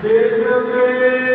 Seja Deus.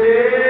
Waheguru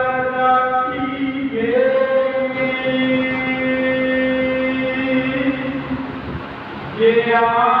Ki